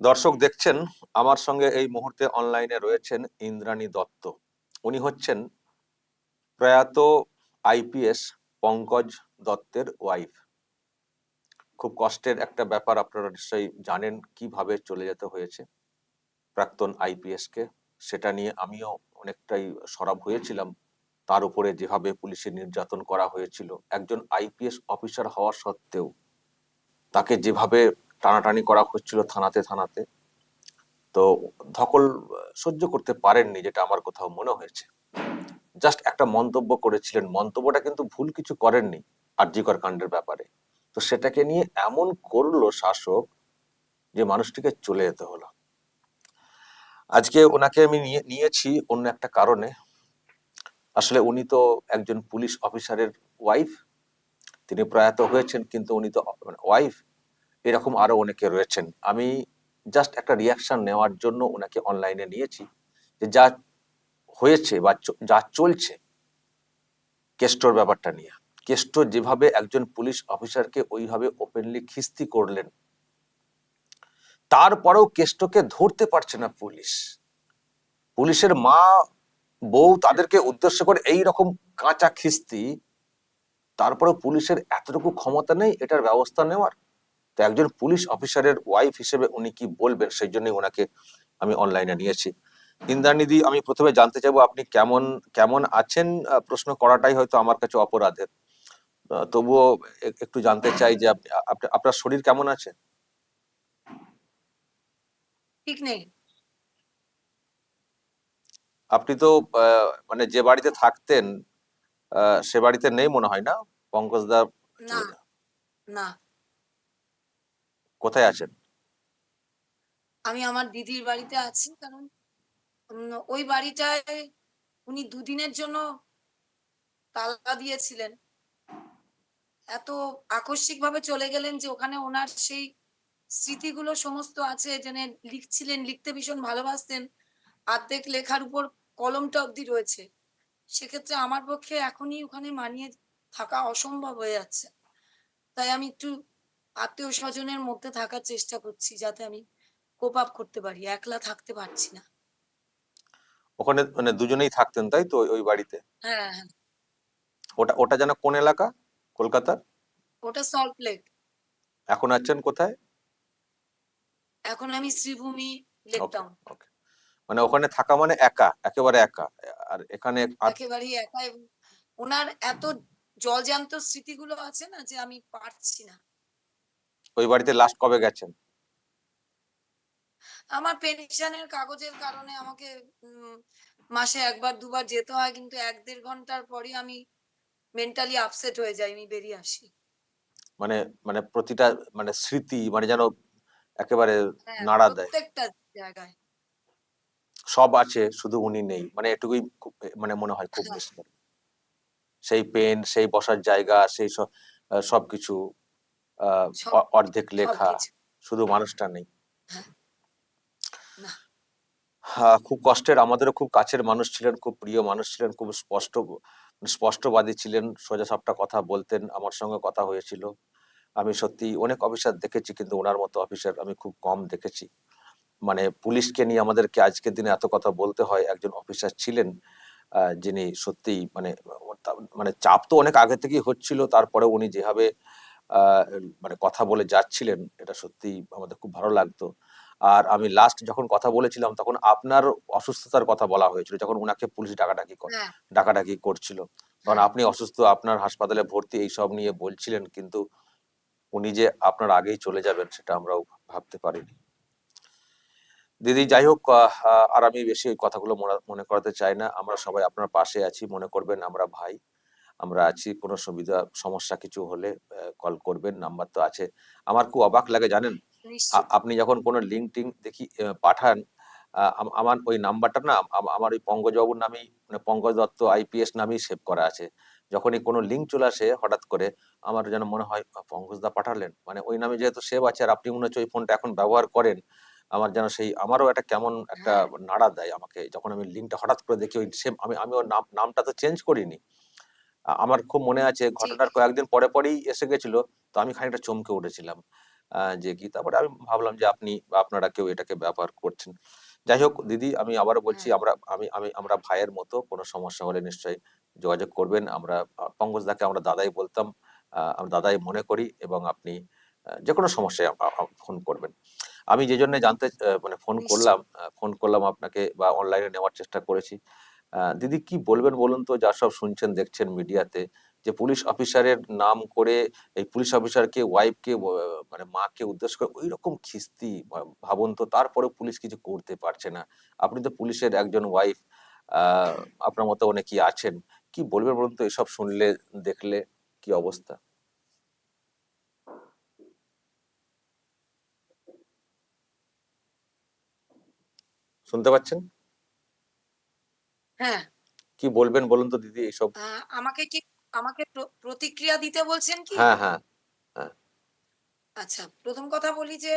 দর্শক দেখছেন, আমার সঙ্গে এই মুহূর্তে অনলাইনে রয়েছেন ইন্দ্রাণী দত্ত। উনি হচ্ছেন প্রয়াত আইপিএস পঙ্কজ দত্তের ওয়াইফ খুব কষ্টের একটা ব্যাপার, আপনারা নিশ্চয়ই জানেন কীভাবে চলে যেতে হয়েছে প্রাক্তন আইপিএস কে। সেটা নিয়ে আমিও অনেকটাই সরব হয়েছিলাম। তার উপরে যেভাবে পুলিশের নির্যাতন করা হয়েছিল, একজন আইপিএস অফিসার হওয়া সত্ত্বেও তাকে যেভাবে টানাটানি করা হচ্ছিল থানাতে থানাতে। তো ধকল সহ্য করতে পারেননি যেটা আমার কোথাও মনে হয়েছে। জাস্ট একটা মন্তব্য করেছিলেন। মন্তব্যটা কিন্তু ভুল কিছু করেননি আরজিকর কাণ্ডের ব্যাপারে। তো সেটাকে নিয়ে এমন করল শাসক যে মানুষটিকে চলে যেতে হলো। আজকে ওনাকে আমি নিয়ে, নিয়েছি অন্য একটা কারণে। আসলে উনি তো একজন পুলিশ অফিসারের ওয়াইফ। তিনি প্রয়াত হয়েছেন, কিন্তু উনি তো ওয়াইফ। এরকম আরও অনেকে রয়েছেন। আমি জাস্ট একটা রিয়াকশন নেওয়ার জন্য ওনাকে অনলাইনে নিয়েছি যে যা হয়েছে বা যা চলছে কেষ্টর ব্যাপারটা নিয়ে। কেষ্ট যেভাবে একজন পুলিশ অফিসারকে ওইভাবে ওপেনলি খিস্তি করলেন, তারপরেও কেষ্টকে ধরতে পারছে না পুলিশ পুলিশের মা, বউ তাদেরকে উদ্দেশ্য করে এই রকম কাঁচা খিস্তি, তারপরেও পুলিশের এতটুকু ক্ষমতা নেই, এটার ব্যবস্থা নেওয়ার। তো একজন পুলিশ অফিসারের ওয়াইফ হিসেবে উনি কি বলবেন? সেই জন্যই ওনাকে আমি অনলাইনে নিয়েছি। ইন্দ্রানিধি আমি প্রথমে জানতে চাইব আপনি কেমন কেমন আছেন? প্রশ্ন করাটাই হয়তো আমার কাছে অপরাধের। তবুও একটু জানতে চাই যে আপনি আপনি- আপনার শরীর কেমন আছে? ঠিক নেই। আপনি তো আহ, মানে যে বাড়িতে থাকতেন আহ, সে বাড়িতে নেই মনে হয় না? পঙ্কজ দা না না। কোথায় আছেন? আমি আমার দিদির বাড়িতে আছি, কারণ ওই বাড়িটায় উনি দুদিনের জন্য তালা দিয়েছিলেন। এত আকস্মিক ভাবে চলে গেলেন যে ওখানে ওনার সেই স্মৃতিগুলো সমস্ত আছে জেনে লিখছিলেন, লিখতে ভীষণ ভালোবাসতেন। অর্ধেক লেখার উপর কলমটা অব্দি রয়েছে। সেক্ষেত্রে আমার পক্ষে এখনই ওখানে মানিয়ে থাকা অসম্ভব হয়ে যাচ্ছে। তাই আমি একটু আত্মীয় স্বজনের মধ্যে থাকার চেষ্টা করছি যাতে আমি কোপ আপ করতে পারি একলা থাকতে পারছি না। ওখানে মানে দুজনেই থাকতেন তাই তো? ওই- বাড়িতে? হ্যাঁ হ্যাঁ। ওটা ওটা যেন কোন এলাকা? কলকাতার? ওটা সল্ট লেক এখন আছেন কোথায়? এখন আমি শ্রীভূমি লেক টাউন মানে ওখানে থাকা মানে একা একেবারে একা। আর এখানে আর একেবারেই একা এবং ওনার এত জলজান্ত স্মৃতিগুলো আছে না যে আমি পারছি না। ওই বাড়িতে লাস্ট কবে গেছেন? আমার পেনশনের কাগজের কারণে আমাকে মাসে একবার দুবার যেতে হয় কিন্তু এক দেড় ঘণ্টার পরই আমি মেন্টালি আপসেট হয়ে যাই আমি বেরিয়ে আসি। মানে মানে প্রতিটা মানে স্মৃতি মানে যেন একেবারে হ্যাঁ নাড়া দেয়। প্রত্যেকটা জায়গায়। সব আছে শুধু উনি নেই। মানে এটুকুই মানে মনে হয় খুব হ্যাঁ। বেশি। সেই পেন সেই বসার জায়গা সেই সব সবকিছু অর্ধেক লেখা শুধু মানুষটা নেই। হ্যাঁ। হ্যাঁ খুব কষ্টের আমাদেরও খুব কাছের মানুষ ছিলেন খুব প্রিয় মানুষ ছিলেন খুব স্পষ্ট স্পষ্টবাদী ছিলেন সোজা সাপটা কথা বলতেন আমার সঙ্গে কথা হয়েছিল। আমি সত্যি অনেক অফিসার দেখেছি কিন্তু ওনার মতো অফিসার আমি খুব কম দেখেছি। মানে পুলিশকে নিয়ে আমাদেরকে আজকের দিনে এত কথা বলতে হয় একজন অফিসার ছিলেন যিনি সত্যি মানে মানে চাপ তো অনেক আগে থেকেই হচ্ছিল তারপরে উনি যেভাবে মানে কথা বলে যাচ্ছিলেন এটা সত্যি আমাদের খুব ভালো লাগতো। আর আমি লাস্ট যখন কথা বলেছিলাম তখন আপনার অসুস্থতার কথা বলা হয়েছিল যখন উনাকে পুলিশ ডাকাডাকি করে হ্যাঁ। ডাকাডাকি করছিল। কারণ হ্যাঁ। আপনি অসুস্থ আপনার হাসপাতালে ভর্তি এই সব নিয়ে বলছিলেন কিন্তু উনি যে আপনার আগেই চলে যাবেন সেটা আমরাও ভাবতে পারিনি। দিদি যাই হোক আর আমি বেশি ওই কথাগুলো মনে করাতে চাই না। আমরা সবাই আপনার পাশে আছি মনে করবেন আমরা ভাই। আমরা আছি কোনো সুবিধা সমস্যা কিছু হলে কল করবেন নাম্বার তো আছে। আমার খুব অবাক লাগে জানেন? আপনি যখন কোনো লিঙ্ক টিঙ্ক দেখি পাঠান আমার ওই নাম্বারটা না আমার ওই পঙ্কজবাবুর নামেই মানে পঙ্কজ দত্ত আইপিএস নামেই সেভ করা আছে। যখনই কোনো লিঙ্ক চলে আসে হঠাৎ করে আমার যেন মনে হয় পঙ্কজদা পাঠালেন। মানে ওই নামে যেহেতু সেভ আছে আর আপনি মনে হচ্ছে ওই ফোনটা এখন ব্যবহার করেন আমার যেন সেই আমারও একটা কেমন একটা হ্যাঁ। নাড়া দেয় আমাকে। যখন আমি লিঙ্কটা হঠাৎ করে দেখি ওই সেম আমি আমি ওর নাম নামটা তো চেঞ্জ করিনি। আমার খুব মনে আছে ঘটনার কয়েকদিন পরে পরেই এসে গেছিল তো আমি খানিকটা চমকে উঠেছিলাম। যে কি তারপরে আমি ভাবলাম যে আপনি আপনারা কেউ এটাকে ব্যবহার করছেন। যাই হোক দিদি আমি আবারও বলছি হ্যাঁ। আমরা আমি আমি আমরা ভাইয়ের মতো কোনো সমস্যা হলে নিশ্চয়ই যোগাযোগ করবেন। আমরা পঙ্কজ দাকে আমরা দাদাই বলতাম আমরা দাদাই মনে করি এবং আপনি যে কোনো সমস্যায় ফোন করবেন। আমি যে জন্য জানতে মানে ফোন করলাম ফোন করলাম আপনাকে বা অনলাইনে নেওয়ার চেষ্টা করেছি। দিদি কি বলবেন বলুন তো? যা সব শুনছেন, দেখছেন মিডিয়াতে যে পুলিশ অফিসারের নাম করে এই পুলিশ অফিসারকে ওয়াইফকে মানে মাকে উদ্দেশ্য করে ওই রকম খিস্তি ভাবুন তো তারপরে পুলিশ কিছু করতে পারছে না। আপনি তো পুলিশের একজন ওয়াইফ আপনার মতো অনেকেই আছেন। কি বলবেন বলুন তো, এসব শুনলে, দেখলে কি অবস্থা? শুনতে পাচ্ছেন? হ্যাঁ। কি বলবেন বলুন তো দিদি এইসব? আমাকে কি আমাকে প্রতিক্রিয়া দিতে বলছেন কি? হ্যাঁ হ্যাঁ আচ্ছা প্রথম কথা বলি যে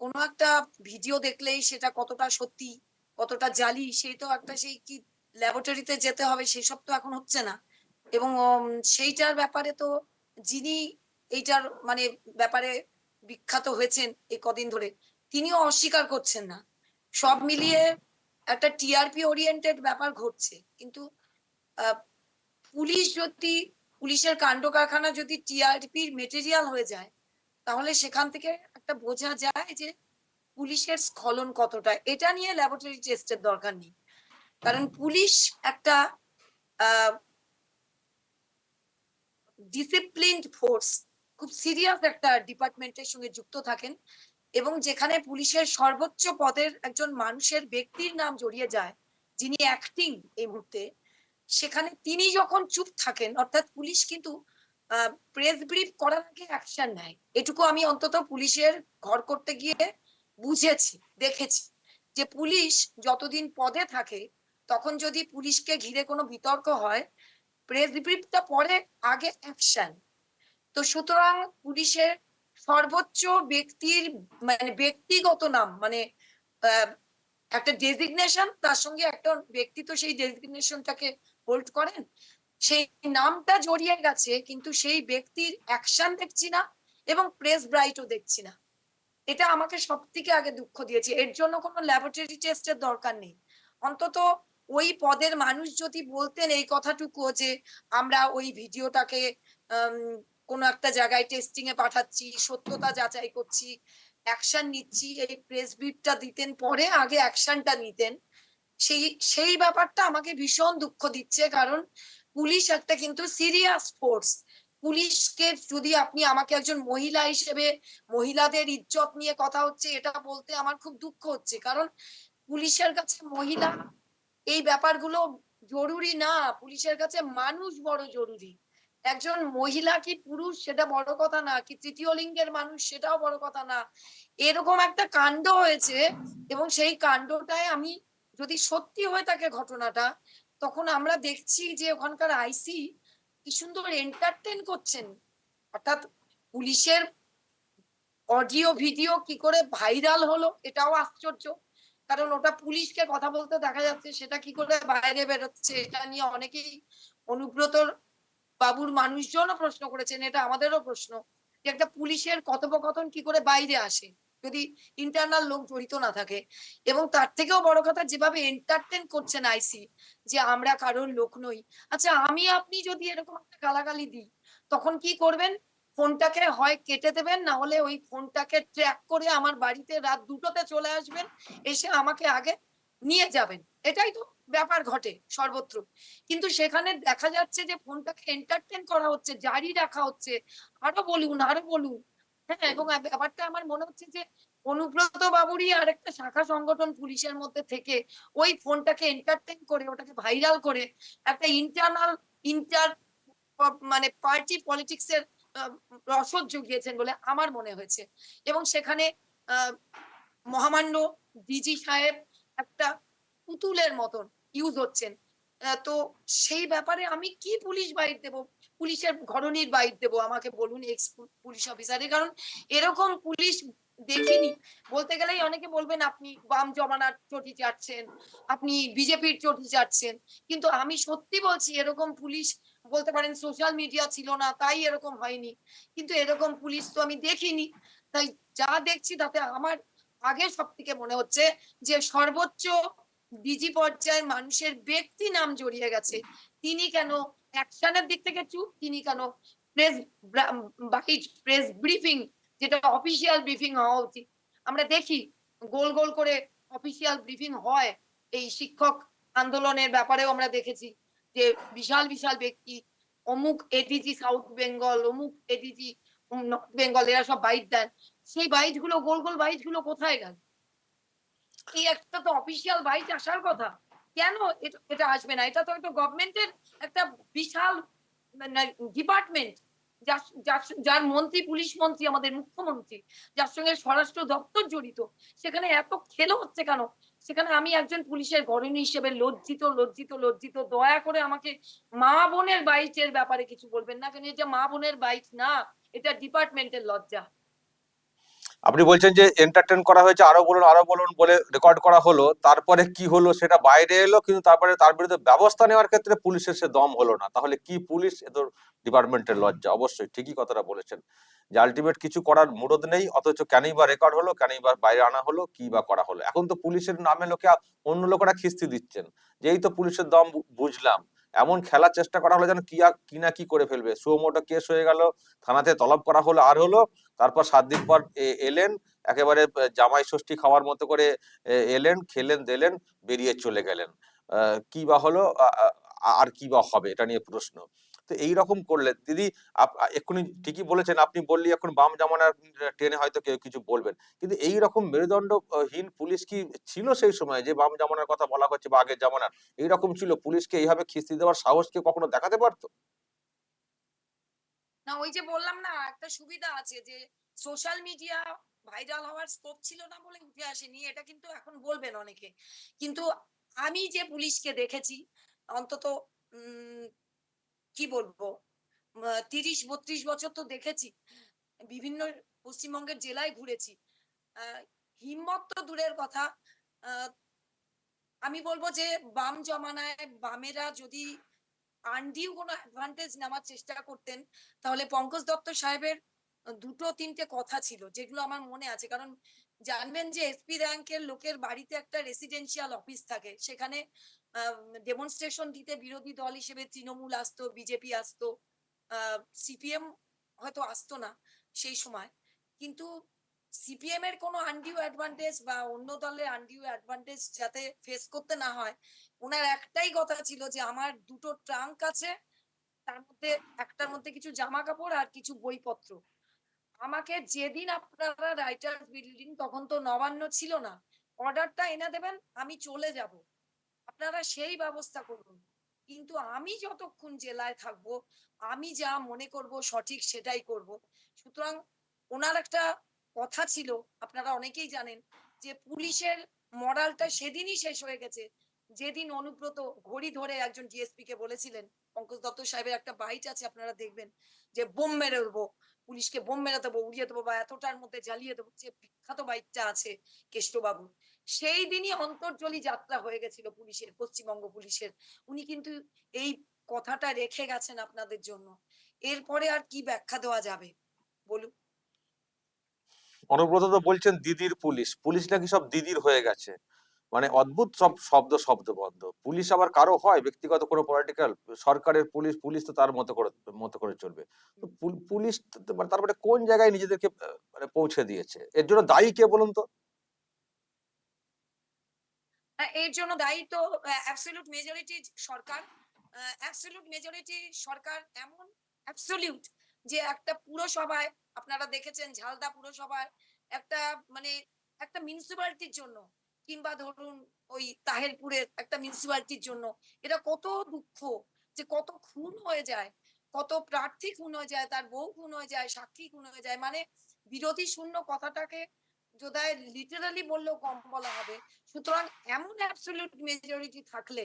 কোনো একটা ভিডিও দেখলেই সেটা কতটা সত্যি কতটা জালি সেই তো একটা সেই কি ল্যাবরেটরিতে যেতে হবে সেসব তো এখন হচ্ছে না। এবং সেইটার ব্যাপারে তো যিনি এইটার মানে ব্যাপারে বিখ্যাত হয়েছেন এই কদিন ধরে তিনিও অস্বীকার করছেন না। সব মিলিয়ে একটা টিআরপি ওরিয়েন্টেড ব্যাপার ঘটছে। কিন্তু পুলিশ যদি, পুলিশের কাণ্ড কারখানা যদি টিআরপির মেটেরিয়াল হয়ে যায়, তাহলে সেখান থেকে একটা বোঝা যায় যে পুলিশের স্খলন কতটা। এটা নিয়ে ল্যাবরেটরি টেস্টের দরকার নেই। কারণ পুলিশ একটা ডিসিপ্লিনড ফোর্স খুব সিরিয়াস একটা ডিপার্টমেন্টের সঙ্গে যুক্ত থাকেন। এবং যেখানে পুলিশের সর্বোচ্চ পদের একজন মানুষের ব্যক্তির নাম জড়িয়ে যায়, যিনি অ্যাক্টিং এই মুহূর্তে, সেখানে তিনি যখন চুপ থাকেন, অর্থাৎ পুলিশ কিন্তু প্রেস ব্রিফ করার আগে অ্যাকশন নেয়। এটুকু আমি অন্তত পুলিশের ঘর করতে গিয়ে বুঝেছি, দেখেছি যে পুলিশ যতদিন পদে থাকে, তখন যদি পুলিশকে ঘিরে কোনো বিতর্ক হয় প্রেস ব্রিফটা পরে আগে অ্যাকশন তো সুতরাং পুলিশের সর্বোচ্চ ব্যক্তির মানে ব্যক্তিগত নাম মানে একটা ডেজিগনেশন তার সঙ্গে একটা ব্যক্তি তো সেই ডেজিগনেশনটাকে হোল্ড করেন। সেই নামটা জড়িয়ে গেছে, কিন্তু সেই ব্যক্তির অ্যাকশন দেখছি না এবং প্রেস ব্রাইটও দেখছি না। এটা আমাকে সব থেকে আগে দুঃখ দিয়েছে। এর জন্য কোনো ল্যাবরেটরি টেস্টের দরকার নেই। অন্তত ওই পদের মানুষ যদি বলতেন এই কথাটুকু যে আমরা ওই ভিডিওটাকে কোনো একটা জায়গায় টেস্টিং এ পাঠাচ্ছি, সত্যতা যাচাই করছি অ্যাকশন নিচ্ছি, এই প্রেস ব্রিফটা দিতেন, পরে আগে অ্যাকশনটা নিতেন। সেই সেই ব্যাপারটা আমাকে ভীষণ দুঃখ দিচ্ছে, কারণ পুলিশ একটা কিন্তু সিরিয়াস ফোর্স পুলিশকে যদি আপনি আমাকে একজন মহিলা হিসেবে, মহিলাদের ইজ্জত নিয়ে কথা হচ্ছে, এটা বলতে আমার খুব দুঃখ হচ্ছে, কারণ পুলিশের কাছে মহিলা, এই ব্যাপারগুলো জরুরি না। পুলিশের কাছে মানুষ বড় জরুরি। একজন মহিলা কি পুরুষ সেটা বড় কথা না, কি তৃতীয় লিঙ্গের মানুষ সেটাও বড় কথা না। এরকম একটা কাণ্ড হয়েছে এবং সেই কাণ্ডটায় আমি যদি সত্যি হয়ে থাকে ঘটনাটা, তখন আমরা দেখছি যে ওখানকার আইসি কি সুন্দর এন্টারটেন করছেন। অর্থাৎ পুলিশের অডিও ভিডিও কি করে ভাইরাল হলো এটাও আশ্চর্য। কারণ ওটা পুলিশকে কথা বলতে দেখা যাচ্ছে, সেটা কি করে বাইরে বেরোচ্ছে, এটা নিয়ে অনেকেই অনুব্রত বাবুর মানুষজনও প্রশ্ন করেছেন, এটা আমাদেরও প্রশ্ন যে একটা পুলিশের কথোপকথন কি করে বাইরে আসে যদি ইন্টারনাল লোক জড়িত না থাকে। এবং তার থেকেও বড় কথা, যেভাবে এন্টারটেন করছেন আইসি যে আমরা কারোর লোক নই। আচ্ছা আমি আপনি যদি এরকম একটা গালাগালি দিই, তখন কি করবেন? ফোনটাকে হয় কেটে দেবেন, না হলে ওই ফোনটাকে ট্র্যাক করে আমার বাড়িতে রাত দুটোতে চলে আসবেন, এসে আমাকে আগে নিয়ে যাবেন। এটাই তো ব্যাপার ঘটে সর্বত্র। কিন্তু সেখানে দেখা যাচ্ছে যে ফোনটাকে এন্টারটেন করা হচ্ছে, জারি রাখা হচ্ছে। আরও বলুন আরও বলুন। হ্যাঁ এবং ব্যাপারটা আমার মনে হচ্ছে যে অনুব্রত বাবুরই আর একটা শাখা সংগঠন পুলিশের মধ্যে থেকে ওই ফোনটাকে এন্টারটেন করে, ওটাকে ভাইরাল করে একটা ইন্টারনাল ইন্টার মানে পার্টি পলিটিক্স এর রসদ জুগিয়েছেন বলে আমার মনে হয়েছে। এবং সেখানে মহামান্য ডিজি সাহেব একটা পুতুলের মতন ইউজ হচ্ছেন। তো সেই ব্যাপারে আমি কি পুলিশ বাইট দেব? পুলিশের ঘরনির বাইট দেব? আমাকে বলুন এক্স পুলিশ অফিসারের। কারণ এরকম পুলিশ দেখিনি। বলতে গেলেই অনেকে বলবেন, আপনি বাম জমানার চটি চাটছেন, আপনি বিজেপির চটি চাটছেন। কিন্তু আমি সত্যি বলছি, এরকম পুলিশ বলতে পারেন সোশ্যাল মিডিয়া ছিল না, তাই এরকম হয়নি। কিন্তু এরকম পুলিশ তো আমি দেখিনি। তাই যা দেখছি তাতে আমার আগে সব থেকে মনে হচ্ছে যে সর্বোচ্চ ডিজি পর্যায়ের মানুষের ব্যক্তি নাম জড়িয়ে গেছে। তিনি কেন অ্যাকশনের দিক থেকে চুপ? তিনি কেন প্রেস বাকি প্রেস ব্রিফিং, যেটা অফিসিয়াল ব্রিফিং হওয়া উচিত? আমরা দেখি গোল গোল করে অফিসিয়াল ব্রিফিং হয় এই শিক্ষক আন্দোলনের ব্যাপারেও আমরা দেখেছি যে বিশাল বিশাল ব্যক্তি, অমুক এডিজি সাউথ বেঙ্গল অমুক এডিজি নর্থ বেঙ্গল এরা সব বাইট দেন সেই বাইটগুলো, গোল গোল বাইটগুলো কোথায় গেল? একটা তো অফিসিয়াল আসার কথা? কেন এটা- আসবে না? এটা তো গভর্নমেন্টের একটা বিশাল ডিপার্টমেন্ট যার, যার- মন্ত্রী, পুলিশ মন্ত্রী, আমাদের মুখ্যমন্ত্রী, যার সঙ্গে স্বরাষ্ট্র দপ্তর জড়িত, সেখানে এত খেলো হচ্ছে কেন? সেখানে আমি একজন পুলিশের গরণী হিসেবে লজ্জিত লজ্জিত লজ্জিত, দয়া করে আমাকে মা বোনের বাইটের ব্যাপারে কিছু বলবেন না কেন? এটা মা বোনের বাইট না, এটা ডিপার্টমেন্টের লজ্জা। আপনি বলছেন যে এন্টারটেন করা হয়েছে, আরও বলুন আরও বলুন বলে রেকর্ড করা হলো, তারপরে কি হলো সেটা বাইরে এলো, কিন্তু তারপরে তার বিরুদ্ধে ব্যবস্থা নেওয়ার ক্ষেত্রে পুলিশের সে দম হলো না। তাহলে কি পুলিশ এদের ডিপার্টমেন্টের লজ্জা? অবশ্যই, ঠিকই কথাটা বলেছেন। যে আলটিমেট কিছু করার মুরদ নেই, অথচ কেনই বা রেকর্ড হলো, কেনই বা বাইরে আনা হলো, কি বা করা হলো? এখন তো পুলিশের নামে লোকে অন্য লোকেরা খিস্তি দিচ্ছেন। যে এই তো পুলিশের দম বুঝলাম। এমন খেলার চেষ্টা করা হলো যেন কি না কি করে ফেলবে? সুমোটো কেস হয়ে গেল, থানাতে তলব করা হলো, আর হলো তারপর সাত দিন পর এলেন, একেবারে জামাই ষষ্ঠী খাওয়ার মতো করে এলেন, খেলেন, দিলেন, বেরিয়ে চলে গেলেন। কি বা হলো আর কি বা হবে, এটা নিয়ে প্রশ্ন। তো এই রকম করলে দিদি এক্ষুনি ঠিকই বলেছেন, আপনি বললি এখন বাম জামানার ট্রেনে হয়তো কেউ কিছু বলবেন। কিন্তু এই রকম মেরুদণ্ডহীন পুলিশ কি ছিল সেই সময়, যে বাম জামানার কথা বলা হচ্ছে বা আগের জামানার? এইরকম ছিল? পুলিশকে এইভাবে খিস্তি দেওয়ার সাহস কি কখনো দেখাতে পারতো? না, ওই যে বললাম না, একটা সুবিধা আছে যে সোশ্যাল মিডিয়া ভাইরাল হওয়ার স্কোপ ছিল না বলে উঠে আসেনি, এটা কিন্তু এখন বলবেন অনেকে। কিন্তু আমি যে পুলিশকে দেখেছি, অন্তত কি বলব তিরিশ, বত্রিশ বছর তো দেখেছি, বিভিন্ন পশ্চিমবঙ্গের জেলায় ঘুরেছি হিম্মত তো দূরের কথা আমি বলব যে বাম জমানায় বামেরা যদি আনডিউ কোনো অ্যাডভান্টেজ নেওয়ার চেষ্টা করতেন, তাহলে পঙ্কজ দত্ত সাহেবের দুটো তিনটে কথা ছিল, যেগুলো আমার মনে আছে। কারণ জানবেন যে এসপি র্যাঙ্কের লোকের বাড়িতে একটা রেসিডেন্সিয়াল অফিস থাকে, সেখানে ডেমনস্ট্রেশন দিতে বিরোধী দল হিসেবে তৃণমূল আসতো বিজেপি আসতো সিপিএম হয়তো আসতো না সেই সময়। কিন্তু সিপিএম এর কোনো আনডিউ অ্যাডভান্টেজ বা অন্য দলের আনডিউ অ্যাডভান্টেজ যাতে ফেস করতে না হয়, ওনার একটাই কথা ছিল যে আমার দুটো ট্রাঙ্ক আছে, তার মধ্যে একটার মধ্যে কিছু জামা কাপড় আর কিছু বইপত্র। আমাকে যেদিন আপনারা রাইটার বিল্ডিং তখন তো নবান্ন ছিল না অর্ডারটা এনে দেবেন, আমি চলে যাব। আপনারা সেই ব্যবস্থা করুন। কিন্তু আমি যতক্ষণ জেলায় থাকব, আমি যা মনে করব সঠিক সেটাই করব। সুতরাং ওনার একটা কথা ছিল, আপনারা অনেকেই জানেন, যে পুলিশের মরালটা সেদিনই শেষ হয়ে গেছে। যেদিন অনুব্রত ঘড়ি ধরে একজন ডিএসপি কে বলেছিলেন, পঙ্কজ দত্ত সাহেবের একটা বাইট আছে, আপনারা দেখবেন, যে বোম মেরে দেবো, পুলিশকে বোম মেরে দেবো, উড়িয়ে দেবো বা এতটার মধ্যে জ্বালিয়ে দেবো, যে বিখ্যাত বাইকটা আছে কেষ্টবাবু সেই দিনই অন্তর্জলি যাত্রা হয়ে গেছিল পুলিশের, পশ্চিমবঙ্গ পুলিশের। উনি কিন্তু এই কথাটা রেখে গেছেন আপনাদের জন্য। এরপরে আর কি ব্যাখ্যা দেওয়া যাবে? বলুন। অনুব্রত তো বলছেন দিদির পুলিশ। পুলিশ নাকি সব দিদির হয়ে গেছে। মানে অদ্ভুত সব শব্দ শব্দবদ্ধ পুলিশ আবার কারও হয়? ব্যক্তিগত কোনো পলিটিক্যাল সরকারের পুলিশ পুলিশ তো তার মতো করে মতো করে চলবে। পুলিশ তো- তো- তারপরে কোন জায়গায় নিজেদেরকে মানে পৌঁছে দিয়েছে? এর জন্য দায়ী কে বলুন তো? হ্যাঁ, এর জন্য দায়ী তো অ্যাবসলিউট মেজরিটি সরকার। অ্যাবসলিউট মেজরিটি সরকার এমন অ্যাবসলিউট যে একটা পুরসভায় আপনারা দেখেছেন ঝালদা পুরসভায় একটা মানে একটা মিউনিসিপালিটির জন্য কিংবা ধরুন ওই তাহেরপুরের একটা মিউনিসিপালিটির জন্য এটা কত দুঃখ যে কত খুন হয়ে যায়, কত প্রার্থী খুন হয়ে যায়, তার বউ খুন হয়ে যায়, সাক্ষী খুন হয়ে যায়। মানে বিরোধী শূন্য কথাটাকে যোদায় লিটারালি বললেও কম বলা হবে, সুতরাং এমন অ্যাবসলিউট মেজরিটি থাকলে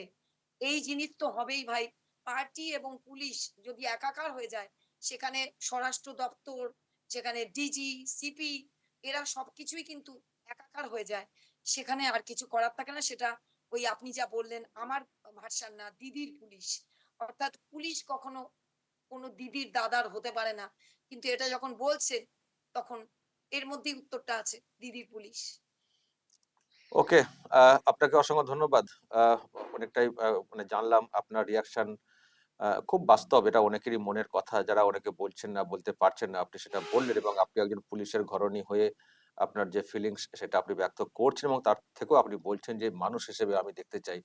এই জিনিস তো হবেই ভাই। পার্টি এবং পুলিশ যদি একাকার হয়ে যায় সেখানে স্বরাষ্ট্র দপ্তর যেখানে ডিজি সিপি এরা সবকিছুই কিন্তু একাকার হয়ে যায়। সেখানে আর কিছু করার থাকে না। সেটা ওই আপনি যা বললেন, আমার ভার্সান না, দিদির পুলিশ। অর্থাৎ পুলিশ কখনো কোনো দিদির দাদার হতে পারে না। কিন্তু এটা যখন বলছে, তখন এর মধ্যেই উত্তরটা আছে, দিদির পুলিশ। ওকে আপনাকে অসংখ্য ধন্যবাদ। অনেকটাই মানে জানলাম আপনার রিয়াকশন খুব বাস্তব এটা অনেকেরই মনের কথা। যারা অনেকে বলছেন না বলতে পারছেন না আপনি সেটা বললেন এবং আপনি একজন পুলিশের ঘরণী হয়ে আপনার যে ফিলিংস সেটা আপনি ব্যক্ত করছেন এবং তার থেকেও আপনি বলছেন যে মানুষ হিসেবে আমি দেখতে চাই।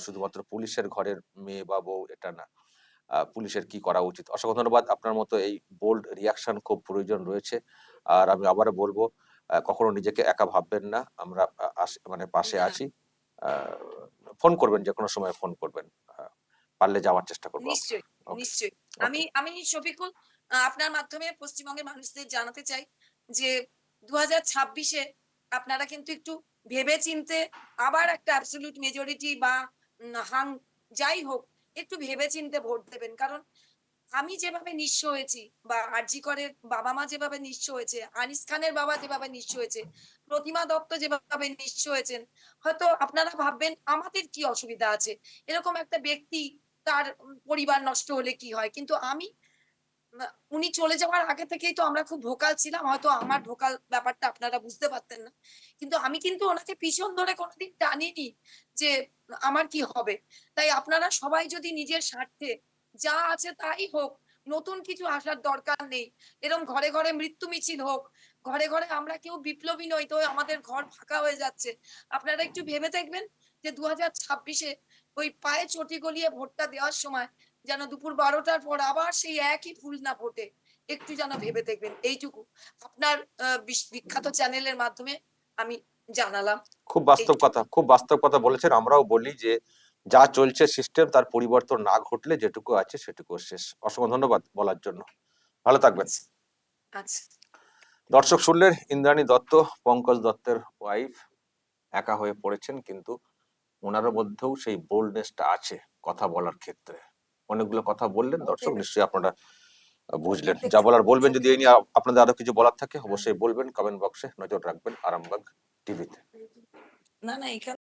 শুধুমাত্র পুলিশের ঘরের মেয়ে বা বউ এটা না। পুলিশের কি করা উচিত? অসংখ্য ধন্যবাদ। আপনার মতো এই বোল্ড রিয়াকশন খুব প্রয়োজন রয়েছে। আর আমি আবারও বলব কখনো নিজেকে একা ভাববেন না। আমরা আস- মানে পাশে আছি। ফোন করবেন যে কোনো সময় ফোন করবেন। পারলে যাওয়ার চেষ্টা করব। নিশ্চয়ই নিশ্চয়ই। আমি আমি শফিকুল আপনার মাধ্যমে পশ্চিমবঙ্গের মানুষদের জানাতে চাই যে দু হাজার ছাব্বিশে আপনারা কিন্তু একটু ভেবে চিনতে আবার একটা অ্যাবসলিউট মেজরিটি বা হাং যাই হোক একটু ভেবে চিনতে ভোট দেবেন। কারণ আমি যেভাবে নিঃস্ব হয়েছি বা আরজি করের বাবা মা যেভাবে নিঃস্ব হয়েছে আনিস খানের বাবা যেভাবে নিঃস্ব হয়েছে প্রতিমা দত্ত যেভাবে নিঃস্ব হয়েছেন হয়তো আপনারা ভাববেন আমাদের কি অসুবিধা আছে? এরকম একটা ব্যক্তি তার পরিবার নষ্ট হলে কি হয়? কিন্তু আমি, উনি চলে যাওয়ার আগে থেকেই তো আমরা খুব ভোকাল ছিলাম, হয়তো আমার ভোকাল ব্যাপারটা আপনারা বুঝতে পারতেন না। কিন্তু আমি কিন্তু ওনাকে পিছন ধরে কোনোদিন টানিনি যে আমার কি হবে। তাই আপনারা সবাই যদি নিজের স্বার্থে যা আছে তাই হোক, নতুন কিছু আসার দরকার নেই। এরকম ঘরে ঘরে মৃত্যু মিছিল হোক, ঘরে ঘরে আমরা কেউ বিপ্লবী নই, তো আমাদের ঘর ফাঁকা হয়ে যাচ্ছে। আপনারা একটু ভেবে দেখবেন যে দু হাজার ছাব্বিশে ওই পায়ে চটি গলিয়ে ভোটটা দেওয়ার সময় যেন দুপুর বারোটার পর আবার সেই একই ফুল না ফোটে। একটু যেন ভেবে দেখবেন। এইটুকু আপনার বিখ্যাত চ্যানেলের মাধ্যমে আমি জানালাম। খুব বাস্তব কথা খুব বাস্তব কথা বলেছেন। আমরাও বলি যে যা চলছে সিস্টেম তার পরিবর্তন না ঘটলে যেটুকু আছে সেটুকু শেষ। অসংখ্য ধন্যবাদ বলার জন্য। ভালো থাকবেন। আচ্ছা। দর্শক শুনলেন ইন্দ্রাণী দত্ত পঙ্কজ দত্তের ওয়াইফ একা হয়ে পড়েছেন কিন্তু ওনার মধ্যেও সেই বোল্ডনেসটা আছে কথা বলার ক্ষেত্রে। অনেকগুলো কথা বললেন দর্শক নিশ্চয়ই আপনারা বুঝলেন। যা বলার বলবেন যদি এই নিয়ে আপনাদের আরও কিছু বলার থাকে অবশ্যই বলবেন কমেন্ট বক্সে নজর রাখবেন আরামবাগ টিভিতে না না এখানে